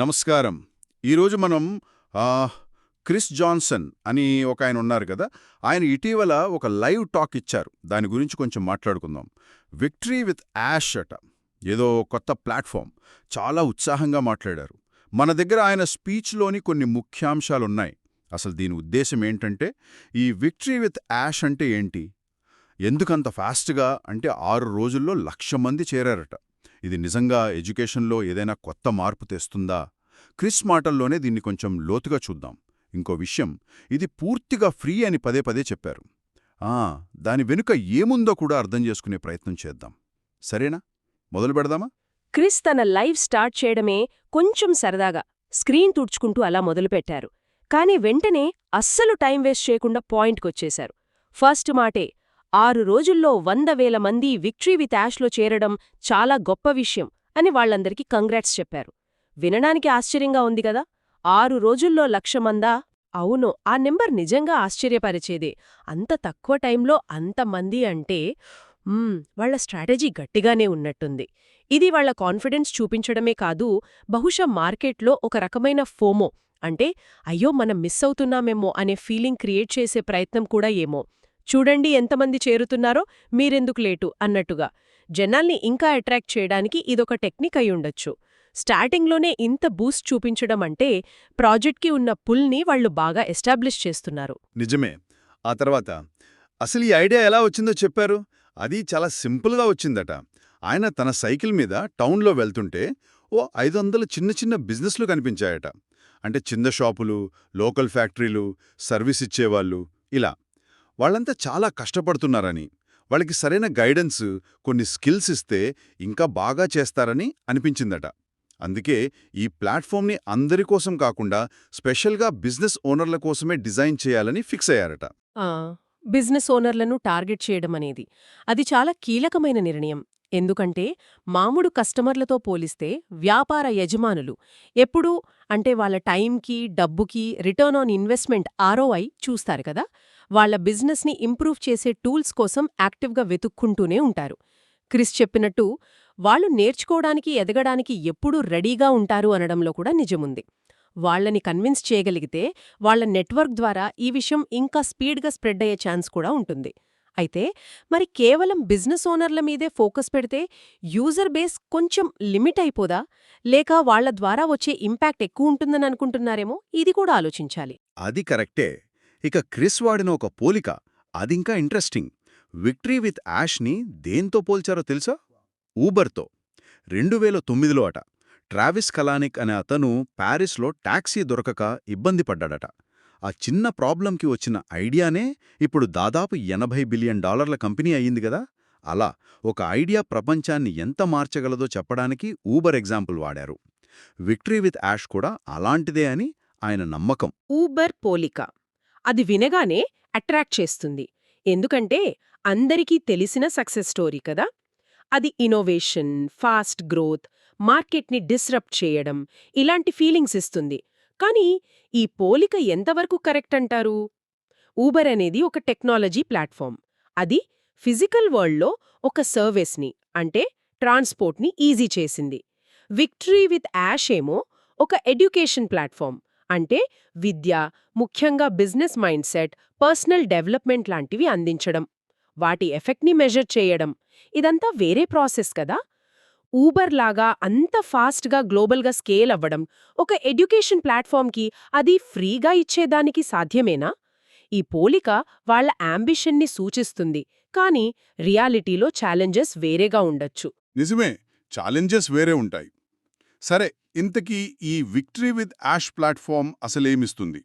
నమస్కారం. ఈరోజు మనం క్రిస్ జాన్సన్ అని ఒక ఆయన ఉన్నారు కదా ఆయన ఇటీవల ఒక లైవ్ టాక్ ఇచ్చారు. దాని గురించి కొంచెం మాట్లాడుకుందాం. విక్టరీ విత్ యాష్ అట. ఏదో కొత్త ప్లాట్ఫామ్. చాలా ఉత్సాహంగా మాట్లాడారు. మన దగ్గర ఆయన స్పీచ్లోని కొన్ని ముఖ్యాంశాలున్నాయి. అసలు దీని ఉద్దేశం ఏంటంటే ఈ విక్టరీ విత్ యాష్ అంటే ఏంటి? ఎందుకంత ఫాస్ట్గా అంటే ఆరు రోజుల్లో లక్ష మంది చేరారట. ఇది నిజంగా ఎడ్యుకేషన్లో ఏదైనా కొత్త మార్పు తెస్తుందా? క్రిస్ మాటల్లోనే దీన్ని కొంచెం లోతుగా చూద్దాం. ఇంకో విషయం ఇది పూర్తిగా ఫ్రీ అని పదే పదే చెప్పారు. ఆ దాని వెనుక ఏముందో కూడా అర్థం చేసుకునే ప్రయత్నం చేద్దాం. సరేనా? మొదలు పెడదామా? క్రిస్ తన లైవ్ స్టార్ట్ చేయడమే కొంచెం సరదాగా స్క్రీన్ తుడుచుకుంటూ అలా మొదలుపెట్టారు. కానీ వెంటనే అస్సలు టైం వేస్ట్ చేయకుండా పాయింట్కొచ్చేశారు. ఫస్ట్ మాటే ఆరు రోజుల్లో వంద వేల మంది విక్టరీ విత్ యాష్లో చేరడం చాలా గొప్ప విషయం అని వాళ్ళందరికీ కంగ్రాట్స్ చెప్పారు. వినడానికి ఆశ్చర్యంగా ఉంది కదా? ఆరు రోజుల్లో లక్ష మందా? అవును ఆ నెంబర్ నిజంగా ఆశ్చర్యపరిచేదే. అంత తక్కువ టైంలో అంతమంది అంటే వాళ్ళ వాళ్ళ స్ట్రాటజీ గట్టిగానే ఉన్నట్టుంది. ఇది వాళ్ళ కాన్ఫిడెన్స్ చూపించడమే కాదు బహుశా మార్కెట్లో ఒక రకమైన ఫోమో అంటే అయ్యో మనం మిస్ అవుతున్నామేమో అనే ఫీలింగ్ క్రియేట్ చేసే ప్రయత్నం కూడా ఏమో. చూడండి ఎంతమంది చేరుతున్నారో మీరెందుకు లేటు? అన్నట్టుగా. జనాల్ని ఇంకా అట్రాక్ట్ చేయడానికి ఇదొక టెక్నిక్ అయి ఉండొచ్చు. స్టార్టింగ్లోనే ఇంత బూస్ట్ చూపించడం అంటే ప్రాజెక్ట్కి ఉన్న పుల్ని వాళ్ళు బాగా ఎస్టాబ్లిష్ చేస్తున్నారు. నిజమే. ఆ తర్వాత అసలు ఈ ఐడియా ఎలా వచ్చిందో చెప్పారు? అది చాలా సింపుల్గా వచ్చిందట. ఆయన తన సైకిల్ మీద టౌన్లో వెళ్తుంటే ఓ ఐదు వందల చిన్న చిన్న బిజినెస్లు కనిపించాయట. అంటే చిన్న షాపులు లోకల్ ఫ్యాక్టరీలు సర్వీస్ ఇచ్చేవాళ్ళు ఇలా. వాళ్ళంతా చాలా కష్టపడుతున్నారని వాళ్ళకి సరైన గైడెన్స్ కొన్ని స్కిల్స్ ఇస్తే ఇంకా బాగా చేస్తారని అనిపించిందట. అందుకే ఈ ప్లాట్ఫామ్ని అందరి కోసం కాకుండా స్పెషల్గా బిజినెస్ ఓనర్ల కోసమే డిజైన్ చేయాలని ఫిక్స్ అయ్యారట. ఆ, బిజినెస్ ఓనర్లను టార్గెట్ చేయడం అనేది అది చాలా కీలకమైన నిర్ణయం. ఎందుకంటే మామూలు కస్టమర్లతో పోలిస్తే వ్యాపార యజమానులు ఎప్పుడూ అంటే వాళ్ళ టైంకి డబ్బుకి రిటర్న్ ఆన్ ఇన్వెస్ట్మెంట్ ఆర్ఓఐ చూస్తారు కదా. వాళ్ళ బిజినెస్ని ఇంప్రూవ్ చేసే టూల్స్ కోసం యాక్టివ్గా వెతుక్కుంటూనే ఉంటారు. క్రిస్ చెప్పినట్టు వాళ్ళు నేర్చుకోవడానికి ఎదగడానికి ఎప్పుడూ రెడీగా ఉంటారు అనడంలో కూడా నిజముంది. వాళ్ళని కన్విన్స్ చేయగలిగితే వాళ్ళ నెట్వర్క్ ద్వారా ఈ విషయం ఇంకా స్పీడ్గా స్ప్రెడ్ అయ్యే ఛాన్స్ కూడా ఉంటుంది. అయితే మరి కేవలం బిజినెస్ ఓనర్ల మీదే ఫోకస్ పెడితే యూజర్ బేస్ కొంచెం లిమిట్ అయిపోదా? లేక వాళ్ళ ద్వారా వచ్చే ఇంపాక్ట్ ఎక్కువ ఉంటుందని అనుకుంటున్నారేమో? ఇది కూడా ఆలోచించాలి. అది కరెక్టే. ఇక క్రిస్ వాడిన ఒక పోలిక. అదింకా ఇంట్రెస్టింగ్. విక్టరీ విత్ యాష్ని దేంతో పోల్చారో తెలుసా? ఊబర్తో. రెండు వేల తొమ్మిదిలో అట. ట్రావిస్ కలానిక్ అనే అతను ప్యారిస్లో టాక్సీ దొరకక ఇబ్బంది పడ్డాడట. ఆ చిన్న ప్రాబ్లంకి వచ్చిన ఐడియానే ఇప్పుడు దాదాపు ఎనభై బిలియన్ డాలర్ల కంపెనీ అయ్యింది కదా. అలా ఒక ఐడియా ప్రపంచాన్ని ఎంత మార్చగలదో చెప్పడానికి ఊబర్ ఎగ్జాంపుల్ వాడారు. విక్టరీ విత్ యాష్ కూడా అలాంటిదే అని ఆయన నమ్మకం. ఊబర్ పోలిక. అది వినగానే అట్రాక్ట్ చేస్తుంది. ఎందుకంటే అందరికీ తెలిసిన సక్సెస్ స్టోరీ కదా. అది ఇన్నోవేషన్ ఫాస్ట్ గ్రోత్ మార్కెట్ని డిస్రప్ట్ చేయడం ఇలాంటి ఫీలింగ్స్ ఇస్తుంది. కానీ ఈ పోలిక ఎంతవరకు కరెక్ట్ అంటారు? ఊబర్ అనేది ఒక టెక్నాలజీ ప్లాట్ఫామ్. అది ఫిజికల్ వరల్డ్లో ఒక సర్వీస్ని అంటే ట్రాన్స్పోర్ట్ని ఈజీ చేసింది. విక్టరీ విత్ యాష్ ఏమో ఒక ఎడ్యుకేషన్ ప్లాట్ఫామ్ అంటే విద్య ముఖ్యంగా business mindset personal development లాంటివి అందించడం. వాటి ఎఫెక్ట్ని మెజర్ చేయడం. ఇదంతా వేరే ప్రాసెస్ కదా? ఊబర్ లాగా అంత ఫాస్ట్గా గ్లోబల్గా స్కేల్ అవ్వడం ఒక ఎడ్యుకేషన్ ప్లాట్ఫామ్కి అది ఫ్రీగా ఇచ్చేదానికి సాధ్యమేనా? ఈ పోలిక వాళ్ళ అంబిషన్ని సూచిస్తుంది కానీ రియాలిటీలో ఛాలెంజెస్ వేరేగా ఉండొచ్చు. నిజమే ఛాలెంజెస్ వేరే ఉంటాయి. సరే ఇంతకీ ఈ విక్టరీ విత్ యాష్ ప్లాట్ఫామ్ అసలేమిస్తుంది?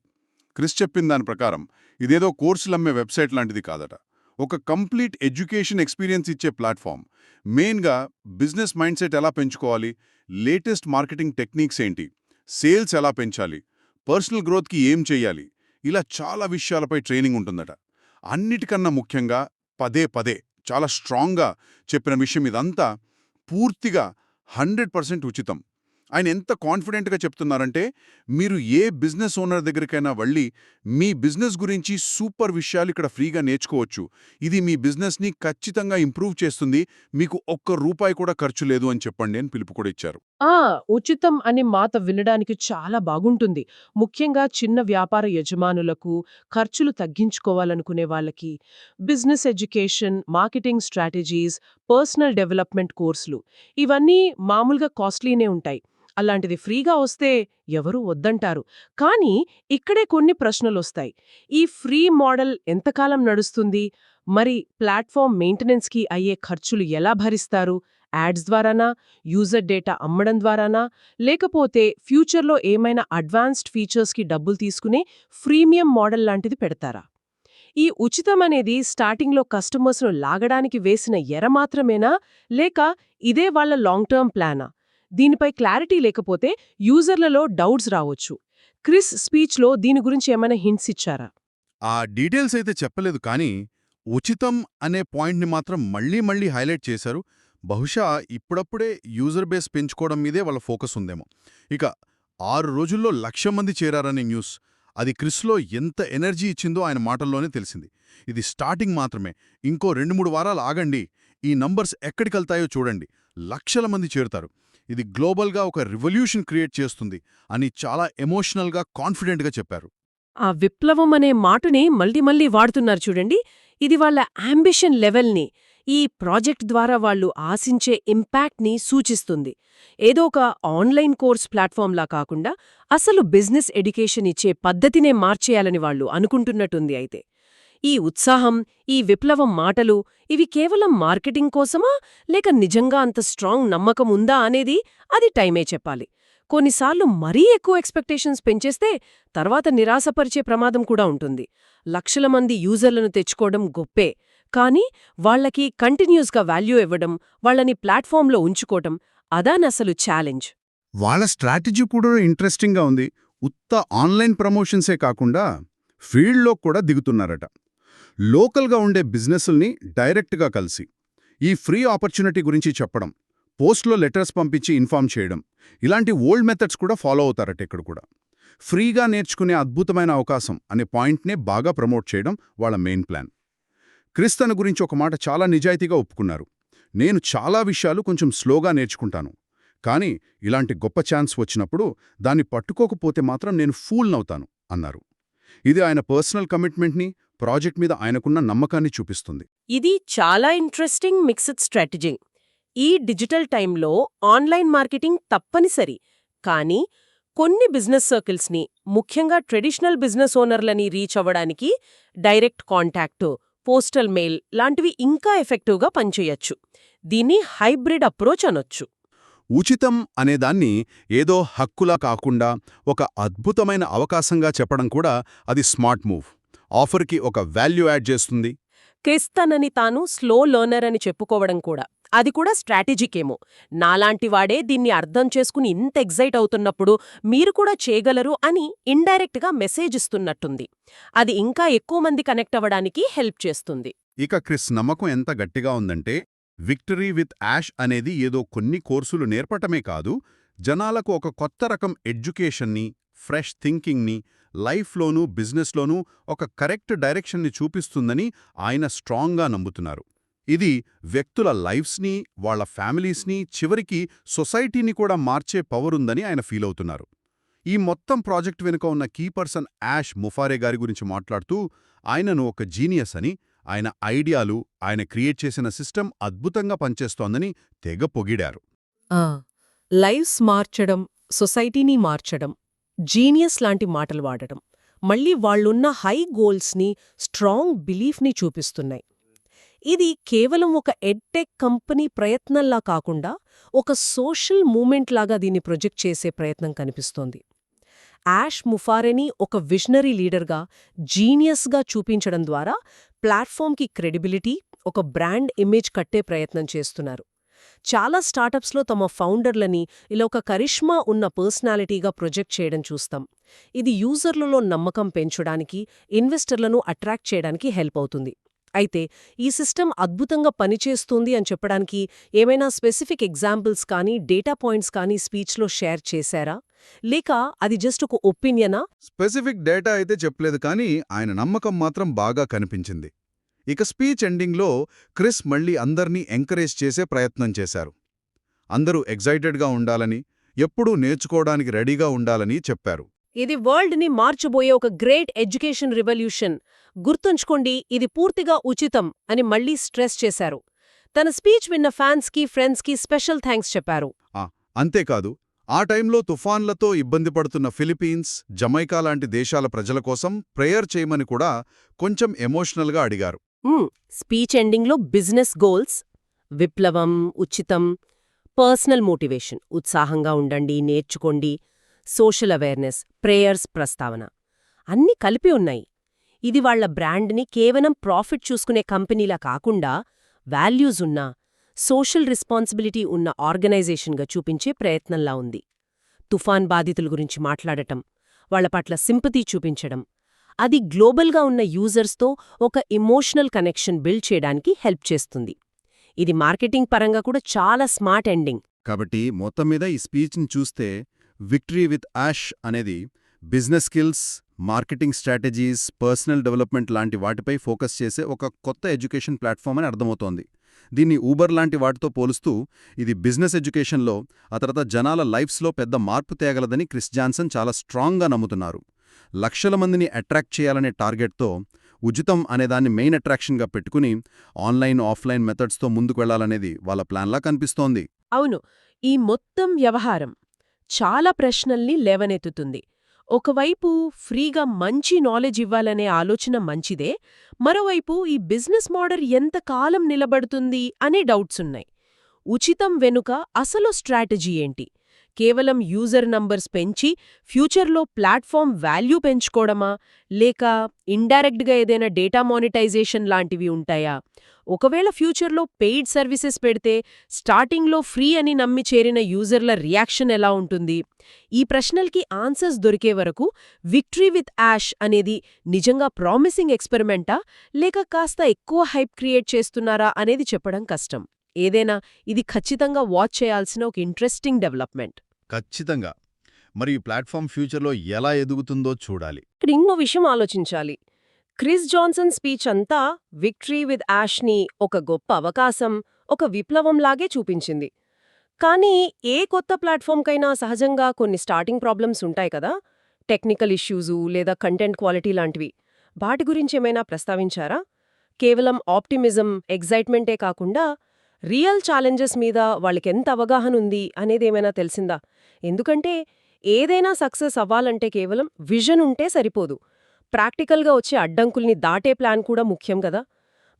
క్రిస్ చెప్పిన దాని ప్రకారం ఇదేదో కోర్సులమ్మే వెబ్సైట్ లాంటిది కాదట. ఒక కంప్లీట్ ఎడ్యుకేషన్ ఎక్స్పీరియన్స్ ఇచ్చే ప్లాట్ఫామ్. మెయిన్గా బిజినెస్ మైండ్ సెట్ ఎలా పెంచుకోవాలి? లేటెస్ట్ మార్కెటింగ్ టెక్నిక్స్ ఏంటి? సేల్స్ ఎలా పెంచాలి? పర్సనల్ గ్రోత్కి ఏం చెయ్యాలి ఇలా చాలా విషయాలపై ట్రైనింగ్ ఉంటుందట. అన్నిటికన్నా ముఖ్యంగా పదే పదే చాలా స్ట్రాంగ్గా చెప్పిన విషయం ఇదంతా పూర్తిగా హండ్రెడ్ పర్సెంట్ ఉచితం. ఆయన ఎంత కాన్ఫిడెంట్గా చెప్తున్నారంటే మీరు ఏ బిజినెస్ ఓనర్ దగ్గరికైనా వెళ్ళి మీ బిజినెస్ గురించి సూపర్ విషయాలు ఇక్కడ ఫ్రీగా నేర్చుకోవచ్చు. ఇది మీ బిజినెస్ని ఖచ్చితంగా ఇంప్రూవ్ చేస్తుంది. మీకు ఒక్క రూపాయి కూడా ఖర్చు లేదు అని చెప్పండి అని పిలుపు కూడా ఇచ్చారు. ఆ! ఉచితం అనే మాట వినడానికి చాలా బాగుంటుంది. ముఖ్యంగా చిన్న వ్యాపార యజమానులకు ఖర్చులు తగ్గించుకోవాలనుకునే వాళ్ళకి business education marketing strategies personal development కోర్సులు ఇవన్నీ మామూలుగా కాస్ట్లీనే ఉంటాయి. అలాంటిది ఫ్రీగా వస్తే ఎవరూ వద్దంటారు. కానీ ఇక్కడే కొన్ని ప్రశ్నలొస్తాయి. ఈ ఫ్రీ మోడల్ ఎంతకాలం నడుస్తుంది? మరి ప్లాట్ఫామ్ మెయింటెనెన్స్కి అయ్యే ఖర్చులు ఎలా భరిస్తారు? యాడ్స్ ద్వారానా? యూజర్ డేటా అమ్మడం ద్వారానా? లేకపోతే ఫ్యూచర్లో ఏమైనా అడ్వాన్స్డ్ ఫీచర్స్కి డబ్బులు తీసుకునే ఫ్రీమియం మోడల్ లాంటిది పెడతారా? ఈ ఉచితం అనేది స్టార్టింగ్లో కస్టమర్స్ను లాగడానికి వేసిన ఎర మాత్రమేనా? లేక ఇదే వాళ్ళ లాంగ్ టర్మ్ ప్లానా? దీనిపై క్లారిటీ లేకపోతే యూజర్లలో డౌట్స్ రావచ్చు. క్రిస్ స్పీచ్లో దీని గురించి ఏమైనా హింట్స్ ఇచ్చారా? ఆ డీటెయిల్స్ అయితే చెప్పలేదు కానీ ఉచితం అనే పాయింట్ని మాత్రం మళ్ళీ మళ్ళీ హైలైట్ చేశారు. బహుశా ఇప్పుడప్పుడే యూజర్ బేస్ పెంచుకోవడం మీదే వాళ్ళ ఫోకస్ ఉందేమో. ఇక ఆరు రోజుల్లో లక్ష మంది చేరారనే న్యూస్ అది క్రిస్లో ఎంత ఎనర్జీ ఇచ్చిందో ఆయన మాటల్లోనే తెలిసింది. ఇది స్టార్టింగ్ మాత్రమే. ఇంకో రెండు మూడు వారాలు ఆగండి. ఈ నంబర్స్ ఎక్కడికెళ్తాయో చూడండి. లక్షల మంది చేరుతారు. ఇది గ్లోబల్గా ఒక రివల్యూషన్ క్రియేట్ చేస్తుంది అని చాలా ఎమోషనల్గా కాన్ఫిడెంట్గా చెప్పారు. ఆ విప్లవం అనే మాటని మళ్ళీ మళ్ళీ వాడుతున్నారు చూడండి. ఇది వాళ్ళ అంబిషన్ లెవెల్ని ఈ ప్రాజెక్ట్ ద్వారా వాళ్ళు ఆశించే ఇంపాక్ట్ని సూచిస్తుంది. ఏదో ఒక ఆన్లైన్ కోర్స్ ప్లాట్ఫామ్లా కాకుండా అసలు బిజినెస్ ఎడ్యుకేషన్ ఇచ్చే పద్ధతినే మార్చేయాలని వాళ్ళు అనుకుంటున్నట్టుంది అయితే. ఈ ఉత్సాహం ఈ విప్లవం మాటలు ఇవి కేవలం మార్కెటింగ్ కోసమా? లేక నిజంగా అంత స్ట్రాంగ్ నమ్మకం ఉందా అనేది అది టైమే చెప్పాలి. కొన్నిసార్లు మరీ ఎక్కువ ఎక్స్పెక్టేషన్స్ పెంచేస్తే తర్వాత నిరాశపరిచే ప్రమాదం కూడా ఉంటుంది. లక్షల మంది యూజర్లను తెచ్చుకోవడం గొప్పే. కానీ వాళ్ళకి కంటిన్యూస్గా వాల్యూ ఇవ్వడం వాళ్ళని ప్లాట్ఫామ్లో ఉంచుకోవటం అదానసలు ఛాలెంజ్. వాళ్ళ స్ట్రాటజీ కూడా ఇంట్రెస్టింగ్గా ఉంది. ఉత్త ఆన్లైన్ ప్రమోషన్సే కాకుండా ఫీల్డ్లో కూడా దిగుతున్నారట. లోకల్గా ఉండే బిజినెస్ల్ని డైరెక్ట్గా కలిసి ఈ ఫ్రీ ఆపర్చునిటీ గురించి చెప్పడం పోస్ట్లో లెటర్స్ పంపించి ఇన్ఫార్మ్ చేయడం ఇలాంటి ఓల్డ్ మెథడ్స్ కూడా ఫాలో అవుతారట ఇక్కడ కూడా. ఫ్రీగా నేర్చుకునే అద్భుతమైన అవకాశం అనే పాయింట్నే బాగా ప్రమోట్ చేయడం వాళ్ళ మెయిన్ ప్లాన్. క్రిస్తన గురించి ఒక మాట చాలా నిజాయితీగా ఒప్పుకున్నారు. నేను చాలా విషయాలు కొంచెం స్లోగా నేర్చుకుంటాను కానీ ఇలాంటి గొప్ప ఛాన్స్ వచ్చినప్పుడు దాన్ని పట్టుకోకపోతే మాత్రం నేను ఫూల్నవుతాను అన్నారు. ఇది ఆయన పర్సనల్ కమిట్మెంట్ని ప్రాజెక్ట్ మీద ఆయనకున్న నమ్మకాన్ని చూపిస్తుంది. ఇది చాలా ఇంట్రెస్టింగ్ మిక్స్డ్ స్ట్రాటజీ. ఈ డిజిటల్ టైంలో ఆన్లైన్ మార్కెటింగ్ తప్పనిసరి. కానీ కొన్ని బిజినెస్ సర్కిల్స్ని ముఖ్యంగా ట్రెడిషనల్ బిజినెస్ ఓనర్లని రీచ్ అవ్వడానికి డైరెక్ట్ కాంటాక్ట్ పోస్టల్ మెయిల్ లాంటివి ఇంకా ఎఫెక్టివ్గా పనిచేయొచ్చు. దీన్ని హైబ్రిడ్ అప్రోచ్ అనొచ్చు. ఉచితం అనేదాన్ని ఏదో హక్కులా కాకుండా ఒక అద్భుతమైన అవకాశంగా చెప్పడం కూడా అది స్మార్ట్ మూవ్. ఆఫర్కి ఒక వాల్యూ యాడ్ చేస్తుంది. క్రిస్తనని తాను స్లో లెర్నర్ అని చెప్పుకోవడం కూడా. అది కూడా స్ట్రాటజికేమో. నాలాంటి వాడే దీన్ని అర్థం చేసుకుని ఇంత ఎగ్జైట్ అవుతున్నప్పుడు మీరు కూడా చేయగలరు అని ఇండైరెక్ట్గా మెసేజ్ ఇస్తున్నట్టుంది. అది ఇంకా ఎక్కువ మంది కనెక్ట్ అవ్వడానికి హెల్ప్ చేస్తుంది. ఇక క్రిస్ నమ్మకం ఎంత గట్టిగా ఉందంటే విక్టరీ విత్ యాష్ అనేది ఏదో కొన్ని కోర్సులు నేర్పటమే కాదు జనాలకు ఒక కొత్త రకం ఎడ్యుకేషన్ని ఫ్రెష్ థింకింగ్ని లైఫ్లోనూ బిజినెస్లోనూ ఒక కరెక్ట్ డైరెక్షన్ని చూపిస్తుందని ఆయన స్ట్రాంగ్గా నమ్ముతున్నారు. ఇది వ్యక్తుల లైఫ్స్ని వాళ్ళ ఫ్యామిలీస్ని చివరికి సొసైటీని కూడా మార్చే పవరుందని ఆయన ఫీల్ అవుతున్నారు ఈ మొత్తం ప్రాజెక్ట్ వెనుక ఉన్న కీ పర్సన్ యాష్ ముఫారే గారి గురించి మాట్లాడుతూ ఆయనను ఒక జీనియస్ అని ఆయన ఐడియాలు ఆయన క్రియేట్ చేసిన సిస్టమ్ అద్భుతంగా పనిచేస్తోందని తెగ పొగిడారు. లైవ్స్ మార్చడం సొసైటీని మార్చడం జీనియస్ లాంటి మాటలు వాడటం. మళ్ళీ వాళ్ళున్న హై గోల్స్ని స్ట్రాంగ్ బిలీఫ్ని చూపిస్తున్నాయి. ఇది కేవలం ఒక ఎడ్టెక్ కంపెనీ ప్రయత్నంలా కాకుండా ఒక సోషల్ మూమెంట్ లాగా దీన్ని ప్రొజెక్ట్ చేసే ప్రయత్నం కనిపిస్తోంది. యాష్ ముఫారెని ఒక విజనరీ లీడర్గా జీనియస్గా చూపించడం ద్వారా ప్లాట్ఫామ్కి క్రెడిబిలిటీ ఒక బ్రాండ్ ఇమేజ్ కట్టే ప్రయత్నం చేస్తున్నారు. చాలా స్టార్టప్స్లో తమ ఫౌండర్లని ఇలా ఒక కరిష్మా ఉన్న పర్సనాలిటీగా ప్రొజెక్ట్ చేయడం చూస్తాం. ఇది యూజర్లలో నమ్మకం పెంచడానికి ఇన్వెస్టర్లను అట్రాక్ట్ చేయడానికి హెల్ప్ అవుతుంది. అయితే ఈ సిస్టమ్ అద్భుతంగా పనిచేస్తుంది అని చెప్పడానికి ఏమైనా స్పెసిఫిక్ ఎగ్జాంపుల్స్ కానీ డేటా పాయింట్స్ కానీ స్పీచ్లో షేర్ చేశారా? లేక అది జస్ట్ ఒక ఒపీనియనా? స్పెసిఫిక్ డేటా అయితే చెప్పలేదు కానీ ఆయన నమ్మకం మాత్రం బాగా కనిపించింది. ఇక స్పీచ్ ఎండింగ్లో క్రిస్ మళ్ళీ అందర్నీ ఎంకరేజ్ చేసే ప్రయత్నం చేశారు. అందరూ ఎగ్జైటెడ్గా ఉండాలని ఎప్పుడూ నేర్చుకోవడానికి రెడీగా ఉండాలని చెప్పారు. ఇది వరల్డ్ని మార్చబోయే ఒక గ్రేట్ ఎడ్యుకేషన్ రివల్యూషన్. గుర్తుంచుకోండి ఇది పూర్తిగా ఉచితం అని మళ్ళీ స్ట్రెస్ చేశారు. తన స్పీచ్ విన్న ఫ్యాన్స్కి ఫ్రెండ్స్కి స్పెషల్ థ్యాంక్స్ చెప్పారు. అంతేకాదు ఆ టైంలో తుఫాన్లతో ఇబ్బంది పడుతున్న ఫిలిపీన్స్ జమైకా లాంటి దేశాల ప్రజల కోసం ప్రేయర్ చేయమని కూడా కొంచెం ఎమోషనల్గా అడిగారు. స్పీచ్ ఎండింగ్లో బిజినెస్ గోల్స్ విప్లవం ఉచితం పర్సనల్ మోటివేషన్ ఉత్సాహంగా ఉండండి నేర్చుకోండి సోషల్ అవేర్నెస్ ప్రేయర్స్ ప్రస్తావన. అన్నీ కలిపి ఉన్నాయి. ఇది వాళ్ళ బ్రాండ్ని కేవలం ప్రాఫిట్ చూసుకునే కంపెనీలా కాకుండా వాల్యూస్ ఉన్న సోషల్ రెస్పాన్సిబిలిటీ ఉన్న ఆర్గనైజేషన్గా చూపించే ప్రయత్నంలా ఉంది. తుఫాన్ బాధితుల గురించి మాట్లాడటం వాళ్ళ పట్ల సింపతి చూపించడం అది గ్లోబల్గా ఉన్న యూజర్స్తో ఒక ఎమోషనల్ కనెక్షన్ బిల్డ్ చేయడానికి హెల్ప్ చేస్తుంది. ఇది మార్కెటింగ్ పరంగా కూడా చాలా స్మార్ట్ ఎండింగ్. కాబట్టి మొత్తం మీద ఈ స్పీచ్ని చూస్తే విక్టరీ విత్ యాష్ అనేది business skills marketing strategies personal development లాంటి వాటిపై ఫోకస్ చేసే ఒక కొత్త ఎడ్యుకేషన్ ప్లాట్ఫామ్ అని అర్థమవుతోంది. దీన్ని ఊబర్ లాంటి వాటితో పోలుస్తూ ఇది బిజినెస్ ఎడ్యుకేషన్లో ఆ తర్వాత జనాల లైఫ్స్లో పెద్ద మార్పు తేగలదని క్రిస్ జాన్సన్ చాలా స్ట్రాంగ్గా నమ్ముతున్నారు. లక్షల మందిని అట్రాక్ట్ చేయాలనే టార్గెట్తో ఉచితం అనేదాన్ని మెయిన్ అట్రాక్షన్గా పెట్టుకుని ఆన్లైన్ ఆఫ్లైన్ మెథడ్స్తో ముందుకు వెళ్ళాలనేది వాళ్ళ ప్లాన్లా కనిపిస్తోంది. అవును. ఈ మొత్తం వ్యవహారం చాలా ప్రశ్నల్ని లేవనెత్తుతుంది. ఒకవైపు ఫ్రీగా మంచి నాలెడ్జ్ ఇవ్వాలనే ఆలోచన మంచిదే మరోవైపు ఈ బిజినెస్ మోడల్ ఎంతకాలం నిలబడుతుంది అనే డౌట్స్ ఉన్నాయి. ఉచితం వెనుక అసలు స్ట్రాటజీ ఏంటి? కేవలం యూజర్ నంబర్స్ పెంచి ఫ్యూచర్లో ప్లాట్ఫామ్ వాల్యూ పెంచుకోవడమా? లేక ఇండైరెక్ట్గా ఏదైనా డేటా మానిటైజేషన్ లాంటివి ఉంటాయా? ఒకవేళ ఫ్యూచర్లో పెయిడ్ సర్వీసెస్ పెడితే స్టార్టింగ్లో ఫ్రీ అని నమ్మి చేరిన యూజర్ల రియాక్షన్ ఎలా ఉంటుంది? ఈ ప్రశ్నలకి ఆన్సర్స్ దొరికే వరకు విక్టరీ విత్ యాష్ అనేది నిజంగా ప్రామిసింగ్ ఎక్స్పెరిమెంటా? లేక కాస్త ఎక్కువ హైప్ క్రియేట్ చేస్తున్నారా? అనేది చెప్పడం కష్టం. ఏదైనా ఇది ఖచ్చితంగా వాచ్ చేయాల్సిన ఒక ఇంట్రెస్టింగ్ డెవలప్మెంట్. ఖచ్చితంగా. మరి ఈ ప్లాట్ఫామ్ ఫ్యూచర్లో ఎలా ఎదుగుతుందో చూడాలి. ఇక్కడ ఇంకో విషయం ఆలోచించాలి. క్రిస్ జాన్సన్ స్పీచ్ అంతా విక్టరీ విత్ యాష్ని ఒక గొప్ప అవకాశం ఒక విప్లవంలాగే చూపించింది. కానీ ఏ కొత్త ప్లాట్ఫామ్కైనా సహజంగా కొన్ని స్టార్టింగ్ ప్రాబ్లమ్స్ ఉంటాయి కదా? టెక్నికల్ ఇష్యూజు లేదా కంటెంట్ క్వాలిటీ లాంటివి. వాటి గురించి ఏమైనా ప్రస్తావించారా? కేవలం ఆప్టిమిజం ఎగ్జైట్మెంటే కాకుండా రియల్ ఛాలెంజెస్ మీద వాళ్ళకెంత అవగాహన ఉంది అనేది ఏమైనా తెలిసిందా? ఎందుకంటే ఏదైనా సక్సెస్ అవ్వాలంటే కేవలం విజన్ ఉంటే సరిపోదు. ప్రాక్టికల్గా వచ్చే అడ్డంకుల్ని దాటే ప్లాన్ కూడా ముఖ్యం కదా.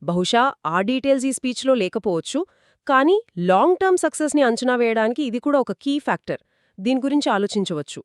బహుశా ఆ డీటెయిల్స్ ఈ స్పీచ్లో లేకపోవచ్చు కానీ లాంగ్ టర్మ్ సక్సెస్ని అంచనా వేయడానికి ఇది కూడా ఒక కీ ఫ్యాక్టర్. దీని గురించి ఆలోచించవచ్చు.